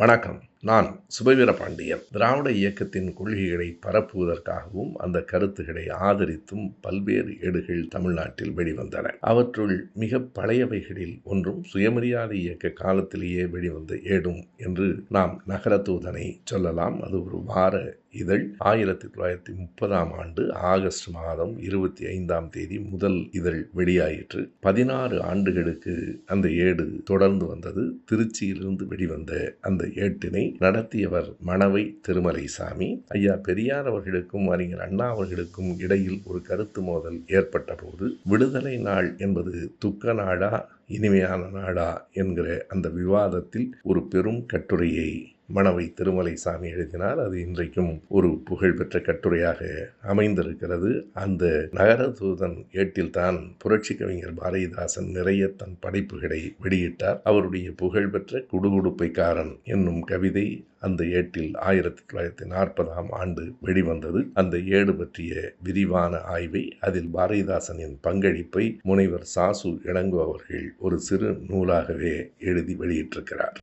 வணக்கம். நான் சுபவீர பாண்டியன். திராவிட இயக்கத்தின் கொள்கைகளை பரப்புவதற்காகவும் அந்த கருத்துக்களை ஆதரித்தும் பல்வேறு ஏடுகள் தமிழ்நாட்டில் வெளிவந்தன. அவற்றுள் மிக பழையவைகளில் ஒன்றும் சுயமரியாதை இயக்க காலத்திலேயே வெளிவந்த ஏடும் என்று நாம் நகரத்தூதனை சொல்லலாம். அது ஒரு வார இதழ். ஆயிரத்தி தொள்ளாயிரத்தி முப்பதாம் ஆண்டு ஆகஸ்ட் மாதம் இருபத்தி ஐந்தாம் தேதி முதல் இதழ் வெளியாயிற்று. பதினாறு ஆண்டுகளுக்கு அந்த ஏடு தொடர்ந்து வந்தது. திருச்சியிலிருந்து வெளிவந்த அந்த ஏட்டினை நடத்தியவர் மணவை திருமலைசாமி. ஐயா பெரியார் அவர்களுக்கும் அறிஞர் அண்ணா அவர்களுக்கும் இடையில் ஒரு கருத்து மோதல் ஏற்பட்ட போது விடுதலை நாள் என்பது துக்க நாடா இனிமையான நாடா என்கிற அந்த விவாதத்தில் ஒரு பெரும் கட்டுரையை மணவை திருமலை சாமி எழுதினார். அது இன்றைக்கும் ஒரு புகழ்பெற்ற கட்டுரையாக அமைந்திருக்கிறது. அந்த நகர தூதன் ஏட்டில்தான் புரட்சி கவிஞர் பாரதிதாசன் நிறைய தன் படைப்புகளை வெளியிட்டார். அவருடைய புகழ்பெற்ற குடுகுடுப்பைக்காரன் என்னும் கவிதை அந்த ஏட்டில் ஆயிரத்தி தொள்ளாயிரத்தி நாற்பதாம் ஆண்டு வெளிவந்தது. அந்த ஏடு பற்றிய விரிவான ஆய்வை அதில் பாரதிதாசனின் பங்களிப்பை முனைவர் சாசு இளங்கோ அவர்கள் ஒரு சிறு நூலாகவே எழுதி வெளியிட்டிருக்கிறார்.